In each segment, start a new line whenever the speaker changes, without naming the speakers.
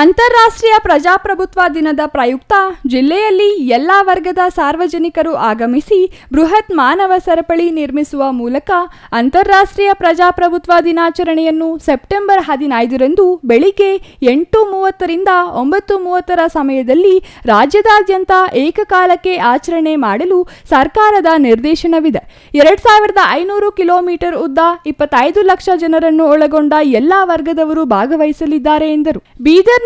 ಅಂತಾರಾಷ್ಟ್ರೀಯ ಪ್ರಜಾಪ್ರಭುತ್ವ ದಿನದ ಪ್ರಯುಕ್ತ ಜಿಲ್ಲೆಯಲ್ಲಿ ಎಲ್ಲ ವರ್ಗದ ಸಾರ್ವಜನಿಕರು ಆಗಮಿಸಿ ಬೃಹತ್ ಮಾನವ ಸರಪಳಿ ನಿರ್ಮಿಸುವ ಮೂಲಕ ಅಂತಾರಾಷ್ಟ್ರೀಯ ಪ್ರಜಾಪ್ರಭುತ್ವ ದಿನಾಚರಣೆಯನ್ನು ಸೆಪ್ಟೆಂಬರ್ ಹದಿನೈದರಂದು ಬೆಳಿಗ್ಗೆ ಎಂಟು ಮೂವತ್ತರಿಂದ ಒಂಬತ್ತು ಮೂವತ್ತರ ಸಮಯದಲ್ಲಿ ರಾಜ್ಯದಾದ್ಯಂತ ಏಕಕಾಲಕ್ಕೆ ಆಚರಣೆ ಮಾಡಲು ಸರ್ಕಾರದ ನಿರ್ದೇಶನವಿದೆ. ಎರಡ್ ಸಾವಿರದ ಐನೂರು ಕಿಲೋಮೀಟರ್ ಉದ್ದ ಇಪ್ಪತ್ತೈದು ಲಕ್ಷ ಜನರನ್ನು ಒಳಗೊಂಡ ಎಲ್ಲಾ ವರ್ಗದವರು ಭಾಗವಹಿಸಲಿದ್ದಾರೆ ಎಂದರು.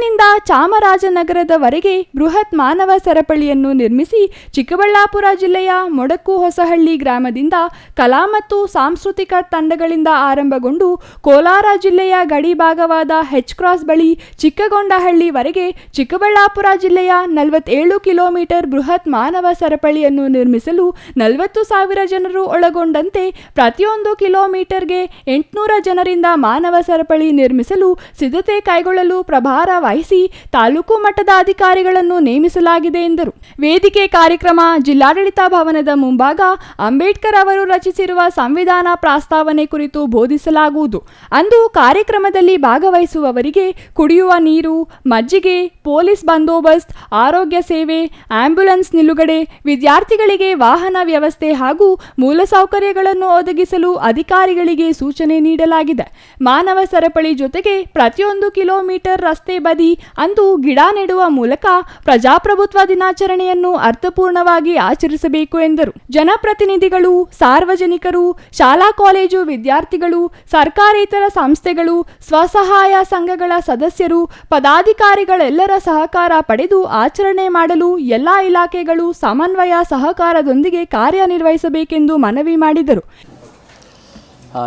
ಬೀದರ್ನಿಂದ ಚಾಮರಾಜನಗರದವರೆಗೆ ಬೃಹತ್ ಮಾನವ ಸರಪಳಿಯನ್ನು ನಿರ್ಮಿಸಿ ಚಿಕ್ಕಬಳ್ಳಾಪುರ ಜಿಲ್ಲೆಯ ಮೊಡಕು ಹೊಸಹಳ್ಳಿ ಗ್ರಾಮದಿಂದ ಕಲಾ ಮತ್ತು ಸಾಂಸ್ಕೃತಿಕ ತಂಡಗಳಿಂದ ಆರಂಭಗೊಂಡು ಕೋಲಾರ ಜಿಲ್ಲೆಯ ಗಡಿ ಭಾಗವಾದ ಹೆಚ್ ಕ್ರಾಸ್ ಬಳಿ ಚಿಕ್ಕಗೊಂಡಹಳ್ಳಿವರೆಗೆ ಚಿಕ್ಕಬಳ್ಳಾಪುರ ಜಿಲ್ಲೆಯ ನಲವತ್ತೇಳು ಕಿಲೋಮೀಟರ್ ಬೃಹತ್ ಮಾನವ ಸರಪಳಿಯನ್ನು ನಿರ್ಮಿಸಲು ನಲವತ್ತು ಸಾವಿರ ಜನರು ಒಳಗೊಂಡಂತೆ ಪ್ರತಿಯೊಂದು ಕಿಲೋಮೀಟರ್ಗೆ ಎಂಟುನೂರ ಜನರಿಂದ ಮಾನವ ಸರಪಳಿ ನಿರ್ಮಿಸಲು ಸಿದ್ಧತೆ ಕೈಗೊಳ್ಳಲು ಪ್ರಭಾರ ವಹಿಸಿ ತಾಲೂಕು ಮಟ್ಟದ ಅಧಿಕಾರಿಗಳನ್ನು ನೇಮಿಸಲಾಗಿದೆ ಎಂದರು. ವೇದಿಕೆ ಕಾರ್ಯಕ್ರಮ ಜಿಲ್ಲಾಡಳಿತ ಭವನದ ಮುಂಭಾಗ ಅಂಬೇಡ್ಕರ್ ಅವರು ರಚಿಸಿರುವ ಸಂವಿಧಾನ ಪ್ರಸ್ತಾವನೆ ಕುರಿತು ಬೋಧಿಸಲಾಗುವುದು. ಅಂದು ಕಾರ್ಯಕ್ರಮದಲ್ಲಿ ಭಾಗವಹಿಸುವವರಿಗೆ ಕುಡಿಯುವ ನೀರು, ಮಜ್ಜಿಗೆ, ಪೊಲೀಸ್ ಬಂದೋಬಸ್ತ್, ಆರೋಗ್ಯ ಸೇವೆ, ಆಂಬ್ಯುಲೆನ್ಸ್ ನಿಲುಗಡೆ, ವಿದ್ಯಾರ್ಥಿಗಳಿಗೆ ವಾಹನ ವ್ಯವಸ್ಥೆ ಹಾಗೂ ಮೂಲಸೌಕರ್ಯಗಳನ್ನು ಒದಗಿಸಲು ಅಧಿಕಾರಿಗಳಿಗೆ ಸೂಚನೆ ನೀಡಲಾಗಿದೆ. ಮಾನವ ಸರಪಳಿ ಜೊತೆಗೆ ಪ್ರತಿಯೊಂದು ಕಿಲೋಮೀಟರ್ ರಸ್ತೆ ಬದಿ ಅಂದು ಗಿಡ ನೆಡುವ ಮೂಲಕ ಪ್ರಜಾಪ್ರಭುತ್ವ ದಿನಾಚರಣೆಯನ್ನು ಅರ್ಥಪೂರ್ಣವಾಗಿ ಆಚರಿಸಬೇಕು ಎಂದರು. ಜನಪ್ರತಿನಿಧಿಗಳು, ಸಾರ್ವಜನಿಕರು, ಶಾಲಾ ಕಾಲೇಜು ವಿದ್ಯಾರ್ಥಿಗಳು, ಸರ್ಕಾರೇತರ ಸಂಸ್ಥೆಗಳು, ಸ್ವಸಹಾಯ ಸಂಘಗಳ ಸದಸ್ಯರು, ಪದಾಧಿಕಾರಿಗಳೆಲ್ಲರ ಸಹಕಾರ ಪಡೆದು ಆಚರಣೆ ಮಾಡಲು ಎಲ್ಲಾ ಇಲಾಖೆಗಳು ಸಮನ್ವಯ ಸಹಕಾರದೊಂದಿಗೆ ಕಾರ್ಯನಿರ್ವಹಿಸಬೇಕೆಂದು ಮನವಿ ಮಾಡಿದರು.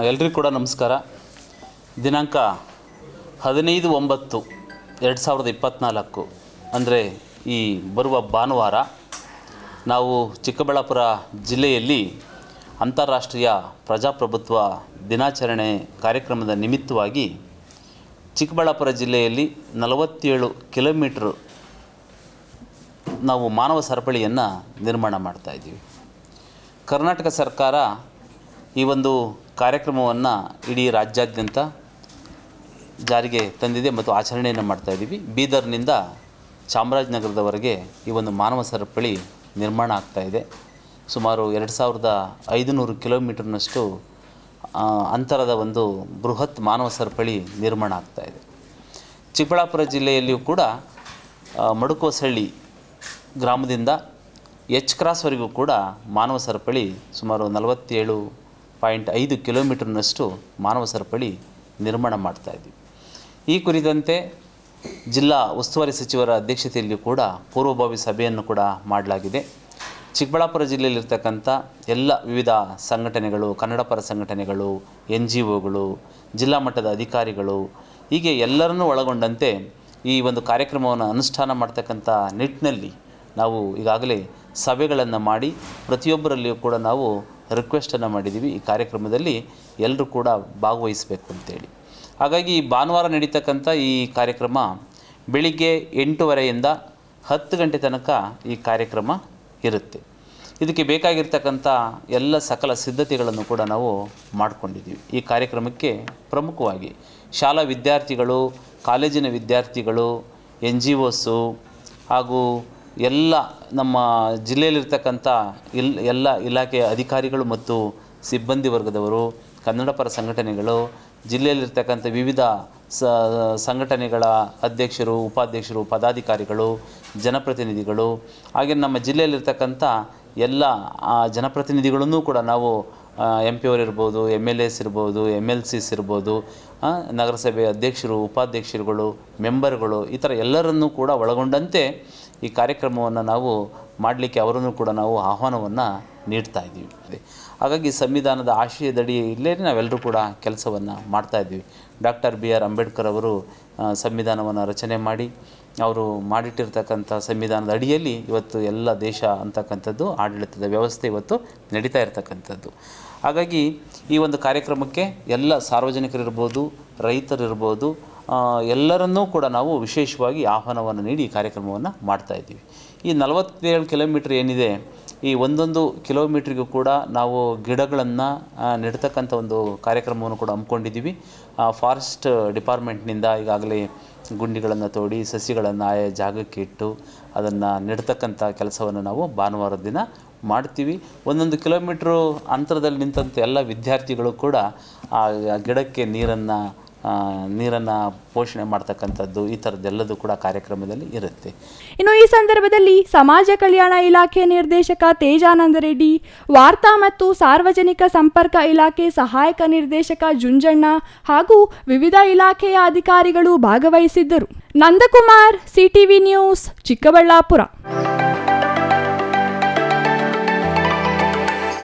ಎಲ್ರಿಗೂ ಕೂಡ ನಮಸ್ಕಾರ. ದಿನಾಂಕ ಹದಿನೈದು ಒಂಬತ್ತು. ಎರಡು ಸಾವಿರದ ಇಪ್ಪತ್ತ್ನಾಲ್ಕು ಅಂದರೆ ಈ ಬರುವ ಭಾನುವಾರ ನಾವು ಚಿಕ್ಕಬಳ್ಳಾಪುರ ಜಿಲ್ಲೆಯಲ್ಲಿ ಅಂತಾರಾಷ್ಟ್ರೀಯ ಪ್ರಜಾಪ್ರಭುತ್ವ ದಿನಾಚರಣೆ ಕಾರ್ಯಕ್ರಮದ ನಿಮಿತ್ತವಾಗಿ ಚಿಕ್ಕಬಳ್ಳಾಪುರ ಜಿಲ್ಲೆಯಲ್ಲಿ ನಲವತ್ತೇಳು ಕಿಲೋಮೀಟ್ರ್ ನಾವು ಮಾನವ ಸರಪಳಿಯನ್ನು ನಿರ್ಮಾಣ ಮಾಡ್ತಾಯಿದ್ದೀವಿ ಕರ್ನಾಟಕ ಸರ್ಕಾರ ಈ ಒಂದು ಕಾರ್ಯಕ್ರಮವನ್ನು ಇಡೀ ರಾಜ್ಯಾದ್ಯಂತ ಜಾರಿಗೆ ತಂದಿದೆ ಮತ್ತು ಆಚರಣೆಯನ್ನು ಮಾಡ್ತಾ ಇದ್ದೀವಿ. ಬೀದರ್ನಿಂದ ಚಾಮರಾಜನಗರದವರೆಗೆ ಈ ಒಂದು ಮಾನವ ಸರಪಳಿ ನಿರ್ಮಾಣ ಆಗ್ತಾ ಇದೆ. ಸುಮಾರು ಎರಡು ಸಾವಿರದ ಐದುನೂರು ಕಿಲೋಮೀಟರ್ನಷ್ಟು ಅಂತರದ ಒಂದು ಬೃಹತ್ ಮಾನವ ಸರಪಳಿ ನಿರ್ಮಾಣ ಆಗ್ತಾ ಇದೆ. ಚಿಕ್ಕಬಳ್ಳಾಪುರ ಜಿಲ್ಲೆಯಲ್ಲಿಯೂ ಕೂಡ ಮಡುಕೋಸಳ್ಳಿ ಗ್ರಾಮದಿಂದ ಎಚ್ ಕ್ರಾಸ್ವರೆಗೂ ಕೂಡ ಮಾನವ ಸರಪಳಿ ಸುಮಾರು ನಲವತ್ತೇಳು ಪಾಯಿಂಟ್ ಐದು ಕಿಲೋಮೀಟರ್ನಷ್ಟು ಮಾನವ ಸರಪಳಿ ನಿರ್ಮಾಣ ಮಾಡ್ತಾ ಇದ್ವಿ ಈ ಕುರಿತಂತೆ ಜಿಲ್ಲಾ ಉಸ್ತುವಾರಿ ಸಚಿವರ ಅಧ್ಯಕ್ಷತೆಯಲ್ಲಿಯೂ ಕೂಡ ಪೂರ್ವಭಾವಿ ಸಭೆಯನ್ನು ಕೂಡ ಮಾಡಲಾಗಿದೆ. ಚಿಕ್ಕಬಳ್ಳಾಪುರ ಜಿಲ್ಲೆಯಲ್ಲಿರ್ತಕ್ಕಂಥ ಎಲ್ಲ ವಿವಿಧ ಸಂಘಟನೆಗಳು ಕನ್ನಡಪರ ಸಂಘಟನೆಗಳು ಎನ್ ಜಿ ಒಗಳು ಜಿಲ್ಲಾ ಮಟ್ಟದ ಅಧಿಕಾರಿಗಳು, ಹೀಗೆ ಎಲ್ಲರನ್ನೂ ಒಳಗೊಂಡಂತೆ ಈ ಒಂದು ಕಾರ್ಯಕ್ರಮವನ್ನು ಅನುಷ್ಠಾನ ಮಾಡ್ತಕ್ಕಂಥ ನಿಟ್ಟಿನಲ್ಲಿ ನಾವು ಈಗಾಗಲೇ ಸಭೆಗಳನ್ನು ಮಾಡಿ ಪ್ರತಿಯೊಬ್ಬರಲ್ಲಿಯೂ ಕೂಡ ನಾವು ರಿಕ್ವೆಸ್ಟನ್ನು ಮಾಡಿದ್ದೀವಿ. ಈ ಕಾರ್ಯಕ್ರಮದಲ್ಲಿ ಎಲ್ಲರೂ ಕೂಡ ಭಾಗವಹಿಸಬೇಕು ಅಂತೇಳಿ. ಹಾಗಾಗಿ ಭಾನುವಾರ ನಡೀತಕ್ಕಂಥ ಈ ಕಾರ್ಯಕ್ರಮ ಬೆಳಿಗ್ಗೆ ಎಂಟೂವರೆಯಿಂದ ಹತ್ತು ಗಂಟೆ ತನಕ ಈ ಕಾರ್ಯಕ್ರಮ ಇರುತ್ತೆ. ಇದಕ್ಕೆ ಬೇಕಾಗಿರ್ತಕ್ಕಂಥ ಎಲ್ಲ ಸಕಲ ಸಿದ್ಧತೆಗಳನ್ನು ಕೂಡ ನಾವು ಮಾಡಿಕೊಂಡಿದ್ದೀವಿ. ಈ ಕಾರ್ಯಕ್ರಮಕ್ಕೆ ಪ್ರಮುಖವಾಗಿ ಶಾಲಾ ವಿದ್ಯಾರ್ಥಿಗಳು, ಕಾಲೇಜಿನ ವಿದ್ಯಾರ್ಥಿಗಳು ಎನ್ ಜಿ ಓಸು ಹಾಗೂ ಎಲ್ಲ ನಮ್ಮ ಜಿಲ್ಲೆಯಲ್ಲಿರ್ತಕ್ಕಂಥ ಇಲ್ ಎಲ್ಲ ಇಲಾಖೆಯ ಅಧಿಕಾರಿಗಳು ಮತ್ತು ಸಿಬ್ಬಂದಿ ವರ್ಗದವರು ಕನ್ನಡ ಪರ ಸಂಘಟನೆಗಳು, ಜಿಲ್ಲೆಯಲ್ಲಿರ್ತಕ್ಕಂಥ ವಿವಿಧ ಸ, ಸಂಘಟನೆಗಳ ಅಧ್ಯಕ್ಷರು, ಉಪಾಧ್ಯಕ್ಷರು, ಪದಾಧಿಕಾರಿಗಳು, ಜನಪ್ರತಿನಿಧಿಗಳು, ಹಾಗೆ ನಮ್ಮ ಜಿಲ್ಲೆಯಲ್ಲಿರ್ತಕ್ಕಂಥ ಎಲ್ಲ ಜನಪ್ರತಿನಿಧಿಗಳನ್ನು ಕೂಡ ನಾವು ಎಂ ಪಿ ಅವರು ಇರ್ಬೋದು ಎಂ ಎಲ್ ಎಸ್ ಇರ್ಬೋದು ಎಂ ಎಲ್ ಸಿಸ್ ಇರ್ಬೋದು ನಗರಸಭೆ ಅಧ್ಯಕ್ಷರು, ಉಪಾಧ್ಯಕ್ಷರುಗಳು, ಮೆಂಬರ್ಗಳು, ಈ ಥರ ಎಲ್ಲರನ್ನೂ ಕೂಡ ಒಳಗೊಂಡಂತೆ ಈ ಕಾರ್ಯಕ್ರಮವನ್ನು ನಾವು ಮಾಡಲಿಕ್ಕೆ ಅವರನ್ನು ಕೂಡ ನಾವು ಆಹ್ವಾನವನ್ನು ನೀಡ್ತಾ ಇದ್ದೀವಿ. ಹಾಗಾಗಿ ಸಂವಿಧಾನದ ಆಶಯದಡಿ ಇಲ್ಲೇ ನಾವೆಲ್ಲರೂ ಕೂಡ ಕೆಲಸವನ್ನು ಮಾಡ್ತಾ ಇದ್ದೀವಿ. ಡಾಕ್ಟರ್ ಬಿ ಆರ್ ಅಂಬೇಡ್ಕರ್ ಅವರು ಸಂವಿಧಾನವನ್ನು ರಚನೆ ಮಾಡಿ, ಅವರು ಮಾಡಿಟ್ಟಿರ್ತಕ್ಕಂಥ ಸಂವಿಧಾನದ ಅಡಿಯಲ್ಲಿ ಇವತ್ತು ಎಲ್ಲ ದೇಶ ಅಂತಕ್ಕಂಥದ್ದು, ಆಡಳಿತದ ವ್ಯವಸ್ಥೆ ಇವತ್ತು ನಡೀತಾ ಇರತಕ್ಕಂಥದ್ದು. ಹಾಗಾಗಿ ಈ ಒಂದು ಕಾರ್ಯಕ್ರಮಕ್ಕೆ ಎಲ್ಲ ಸಾರ್ವಜನಿಕರಿರ್ಬೋದು, ರೈತರಿರ್ಬೋದು ಎಲ್ಲರನ್ನೂ ಕೂಡ ನಾವು ವಿಶೇಷವಾಗಿ ಆಹ್ವಾನವನ್ನು ನೀಡಿ ಕಾರ್ಯಕ್ರಮವನ್ನು ಮಾಡ್ತಾ ಇದ್ದೀವಿ. ಈ ನಲವತ್ತೇಳು ಕಿಲೋಮೀಟ್ರ್ ಏನಿದೆ, ಈ ಒಂದೊಂದು ಕಿಲೋಮೀಟ್ರಿಗೂ ಕೂಡ ನಾವು ಗಿಡಗಳನ್ನು ನೆಡ್ತಕ್ಕಂಥ ಒಂದು ಕಾರ್ಯಕ್ರಮವನ್ನು ಕೂಡ ಹಮ್ಮಿಕೊಂಡಿದ್ದೀವಿ. ಫಾರೆಸ್ಟ್ ಡಿಪಾರ್ಟ್ಮೆಂಟ್ನಿಂದ ಈಗಾಗಲೇ ಗುಂಡಿಗಳನ್ನು ತೋಡಿ, ಸಸಿಗಳನ್ನು ಆಯಾ ಜಾಗಕ್ಕೆ ಇಟ್ಟು ಅದನ್ನು ನೆಡ್ತಕ್ಕಂಥ ಕೆಲಸವನ್ನು ನಾವು ಭಾನುವಾರದ ದಿನ ಮಾಡ್ತೀವಿ. ಒಂದೊಂದು ಕಿಲೋಮೀಟ್ರು ಅಂತರದಲ್ಲಿ ನಿಂತಂಥ ಎಲ್ಲ ವಿದ್ಯಾರ್ಥಿಗಳು ಕೂಡ ಆ ಗಿಡಕ್ಕೆ ನೀರನ್ನು ನೀರನ್ನು ಪೋಷಣೆ ಮಾಡ್ತಕ್ಕಂಥದ್ದು ಈ ಥರದ್ದೆಲ್ಲದೂ ಕೂಡ ಕಾರ್ಯಕ್ರಮದಲ್ಲಿ ಇರುತ್ತೆ.
ಇನ್ನು ಈ ಸಂದರ್ಭದಲ್ಲಿ ಸಮಾಜ ಕಲ್ಯಾಣ ಇಲಾಖೆ ನಿರ್ದೇಶಕ ತೇಜಾನಂದ ರೆಡ್ಡಿ, ವಾರ್ತಾ ಮತ್ತು ಸಾರ್ವಜನಿಕ ಸಂಪರ್ಕ ಇಲಾಖೆ ಸಹಾಯಕ ನಿರ್ದೇಶಕ ಜುಂಜಣ್ಣ ಹಾಗೂ ವಿವಿಧ ಇಲಾಖೆಯ ಅಧಿಕಾರಿಗಳು ಭಾಗವಹಿಸಿದ್ದರು. Nandakumar, CTV news, Chikkaballapura.